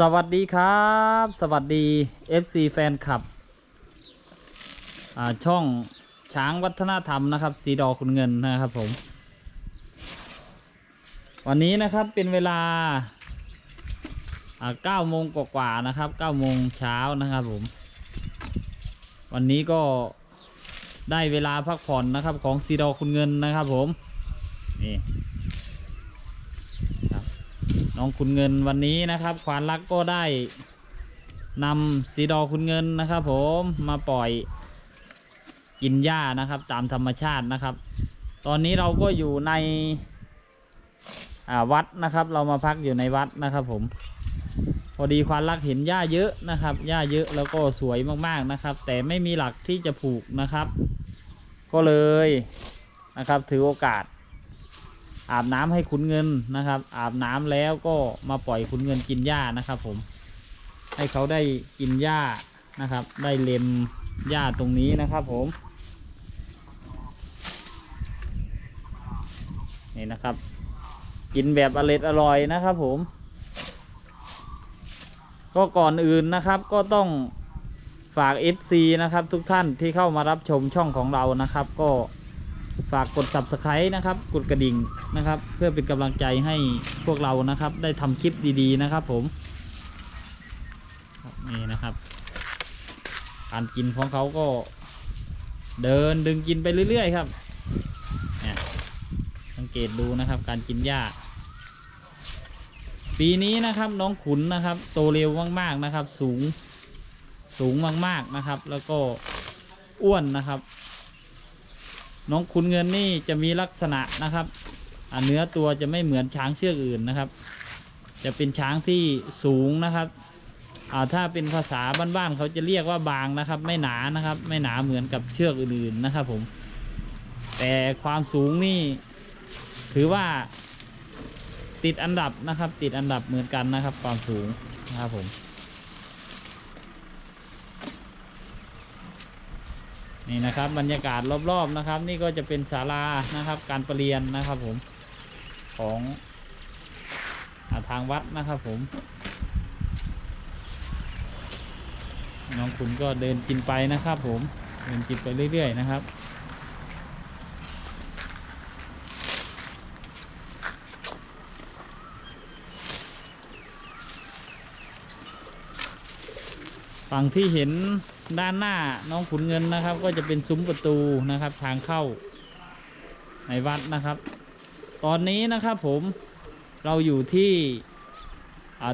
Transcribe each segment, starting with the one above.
สวัสดีครับ สวัสดี FC แฟนคลับ ช่องช้างวัฒนธรรมนะครับ สีดอคุณเงินนะครับผม วันนี้นะครับเป็นเวลาอ่า9โมงกว่าๆนะครับ9โมงเช้านะครับผม วันนี้ก็ได้เวลาพักผ่อนนะครับของสีดอคุณเงินนะครับผม นี่ น้องคุณเงินวันนี้นะครับ ควานรักก็ได้นำสีดอคุณเงินนะครับ ผมมาปล่อยกินหญ้านะครับ ตามธรรมชาตินะครับ ตอนนี้เราก็อยู่ในวัดนะครับ เรามาพักอยู่ในวัดนะครับ ผม พอดีควานรักเห็นหญ้าเยอะนะครับหญ้าเยอะแล้วก็สวยมากๆนะครับ แต่ไม่มีหลักที่จะผูกนะครับ ก็เลยนะครับ ถือโอกาส อาบน้ำให้ขุนเงินนะครับ อาบน้ำแล้วก็มาปล่อยขุนเงินกินหญ้านะครับผม ให้เขาได้กินหญ้านะครับ ได้เล็มหญ้าตรงนี้นะครับผมนี่นะครับ กินแบบอร่อยอร่อยนะครับผม ก็ก่อนอื่นนะครับก็ต้องฝาก FC นะครับทุกท่านที่เข้ามารับชมช่องของเรานะครับ ก็ ฝากกด subscribe นะครับ กดกระดิ่งนะครับ เพื่อเป็นกำลังใจให้พวกเรานะครับ ได้ทำคลิปดีๆนะครับ ผมนี่นะครับ การกินของเขาก็เดินดึงกินไปเรื่อยๆครับเนี่ยสังเกตดูนะครับ การกินหญ้า ปีนี้นะครับน้องขุนนะครับ โตเร็วมากๆนะครับ สูงสูงมากๆนะครับ แล้วก็อ้วนนะครับ น้องขุนเงินนี่จะมีลักษณะนะครับเนื้อตัวจะไม่เหมือนช้างเชือกอื่นนะครับ จะเป็นช้างที่สูงนะครับถ้าเป็นภาษาบ้านๆเขาจะเรียกว่าบางนะครับ ไม่หนานะครับ ไม่หนาเหมือนกับเชือกอื่นๆนะครับ ผม แต่ความสูงนี่ถือว่าติดอันดับนะครับ ติดอันดับเหมือนกันนะครับ ความสูงนะครับผม นี่นะครับบรรยากาศรอบๆนะครับ นี่ก็จะเป็นศาลานะครับ การประเรียนนะครับผมของอทางวัดนะครับผม น้องคุณก็เดินกินไปนะครับผมเดินกินไปเรื่อย ๆ นะครับฝั่งที่เห็น ด้านหน้าน้องขุนเงินนะครับ ก็จะเป็นซุ้มประตูนะครับ ทางเข้าในวัดนะครับ ตอนนี้นะครับผมเราอยู่ที่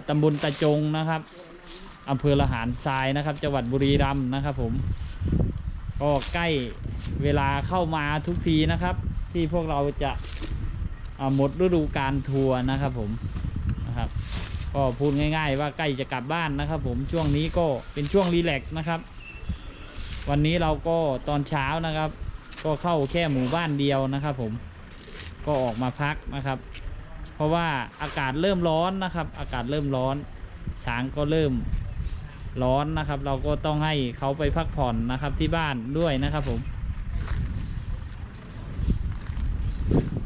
ตำบลตะจงนะครับอำเภอละหารทรายนะครับ จังหวัดบุรีรัมย์นะครับ ผมก็ใกล้เวลาเข้ามาทุกทีนะครับ ที่พวกเราจะหมดฤดูการทัวร์นะครับผมนะครับก็พูดง่าย ๆ ว่าใกล้จะกลับบ้านนะครับ ผมช่วงนี้ก็เป็นช่วงรีแลกซ์นะครับ วันนี้เราก็ตอนเช้านะครับ ก็เข้าแค่หมู่บ้านเดียวนะครับ ผมก็ออกมาพักนะครับ เพราะว่าอากาศเริ่มร้อนนะครับ อากาศเริ่มร้อนช้างก็เริ่มร้อนนะครับ เราก็ต้องให้เขาไปพักผ่อนนะครับที่บ้านด้วยนะครับผม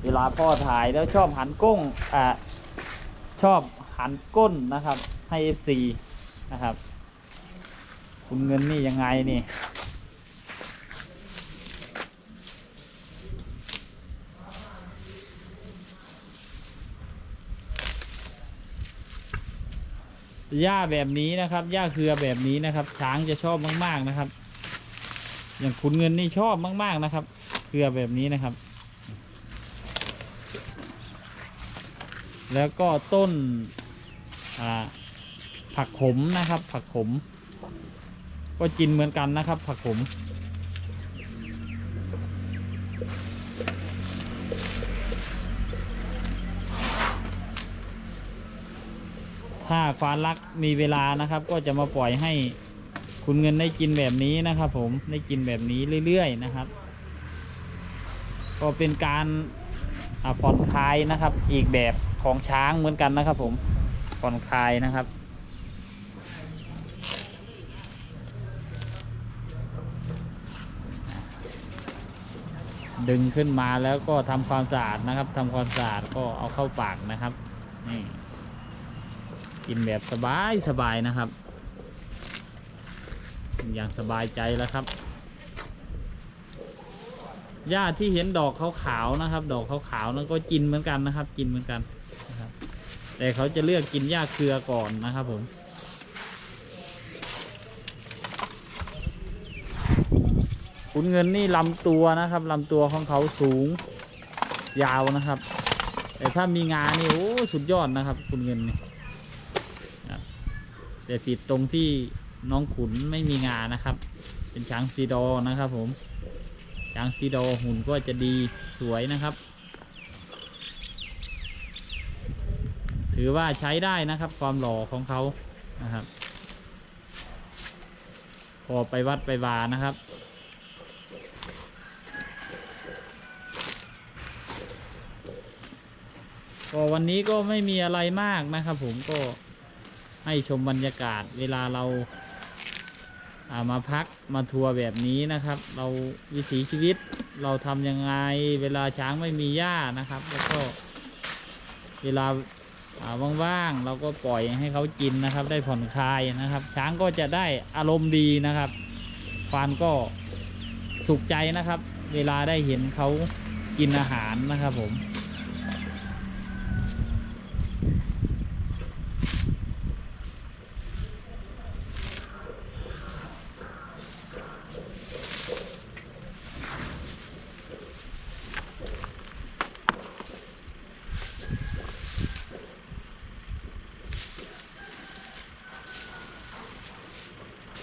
เวลาพ่อถ่ายแล้วชอบหันก้งอ่าชอบหันก้นนะครับ ให้ FC นะครับ คุณเงินนี่ยังไงนี่ หญ้าแบบนี้นะครับหญ้าเครือแบบนี้นะครับ ช้างจะชอบมากๆนะครับ อย่างคุณเงินนี่ชอบมาก ๆนะครับ เครือแบบนี้นะครับ แล้วก็ต้นผักขมนะครับ ผักขม ก็กินเหมือนกันนะครับ ผักขม ถ้าควารักมีเวลานะครับ ก็จะมาปล่อยให้คุณเงินได้กินแบบนี้นะครับ ผมได้กินแบบนี้เรื่อยๆนะครับ ก็เป็นการผ่อนคลายนะครับ อีกแบบของช้างเหมือนกันนะครับ ผมผ่อนคลายนะครับดึงขึ้นมาแล้วก็ทำความสะอาดนะครับทำความสะอาดก็เอาเข้าปากนะครับนี่ กินแบบสบายสบายนะครับ อย่างสบายใจแล้วครับหญ้าที่เห็นดอกขาวๆนะครับ ดอกขาวๆนั้นก็กินเหมือนกันนะครับ กินเหมือนกันนะครับ แต่เขาจะเลือกกินหญ้าเครือก่อนนะครับผมขุนเงินนี่ลำตัวนะครับลำตัวของเขาสูงยาวนะครับ แต่ถ้ามีงานี่โอ้สุดยอดนะครับขุนเงินนี่ แต่ติดตรงที่น้องขุนไม่มีงานะครับ เป็นช้างซีดอนะครับผม ช้างซีดอหุ่นก็จะดีสวยนะครับ ถือว่าใช้ได้นะครับ ความหล่อของเขานะครับ พอไปวัดไปวานะครับก็วันนี้ก็ไม่มีอะไรมากนะครับผมก็ ให้ชมบรรยากาศเวลาเราามาพักมาทัวร์แบบนี้นะครับ เราวิถีชีวิตเราทำยังไง เวลาช้างไม่มีหญ้านะครับ แล้วก็เวลาาว่างๆเราก็ปล่อยให้เขากินนะครับ ได้ผ่อนคลายนะครับ ช้างก็จะได้อารมณ์ดีนะครับควานก็สุขใจนะครับ เวลาได้เห็นเขากินอาหารนะครับผม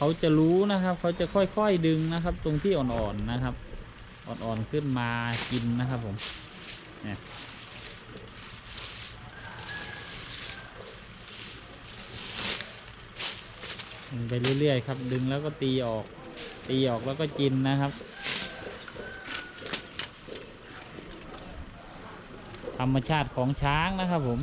เขาจะรู้นะครับ เขาจะค่อยๆดึงนะครับ ตรงที่อ่อนๆนะครับ อ่อนๆขึ้นมากินนะครับผมเนี่ยดึงไปเรื่อยๆครับ ดึงแล้วก็ตีออก ตีออกแล้วก็กินนะครับธรรมชาติของช้างนะครับผม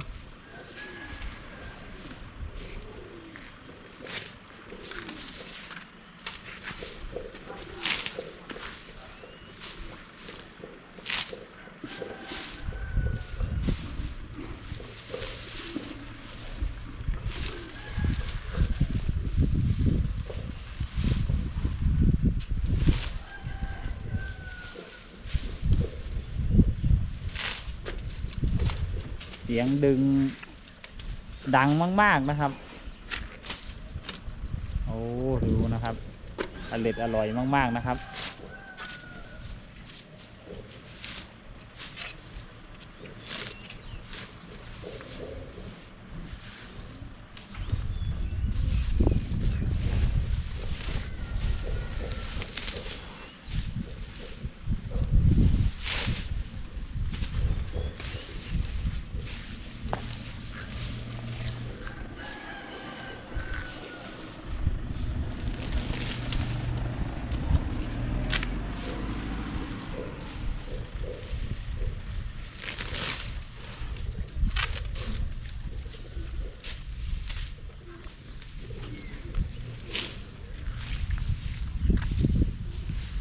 สียงดึงดังมาก ๆนะครับ โอ้ดูนะครับอร่อยอร่อยมาก ๆนะครับ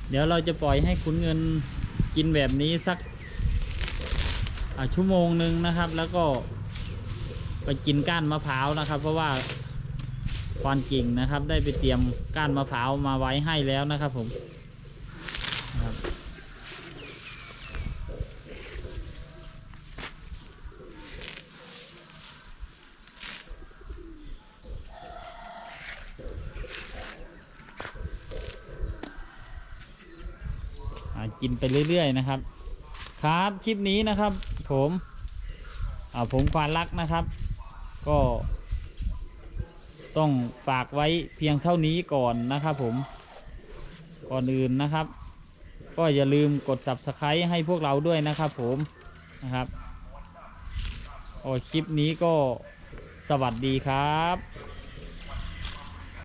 เดี๋ยวเราจะปล่อยให้ขุนเงินกินแบบนี้สักชั่วโมงหนึ่งนะครับ แล้วก็ไปกินก้านมะพร้าวนะครับ เพราะว่าควานกิ่งนะครับ ได้ไปเตรียมก้านมะพร้าวมาไว้ให้แล้วนะครับผมครับ กินไปเรื่อย ๆ นะครับ ครับคลิปนี้นะครับ ผมผมควานรักนะครับ ก็ ต้องฝากไว้เพียงเท่านี้ก่อนนะครับ ผมก่อนอื่นนะครับ ก็อย่าลืมกด subscribe ให้พวกเราด้วยนะครับ ผมนะครับโอ้คลิปนี้ก็สวัสดีครับ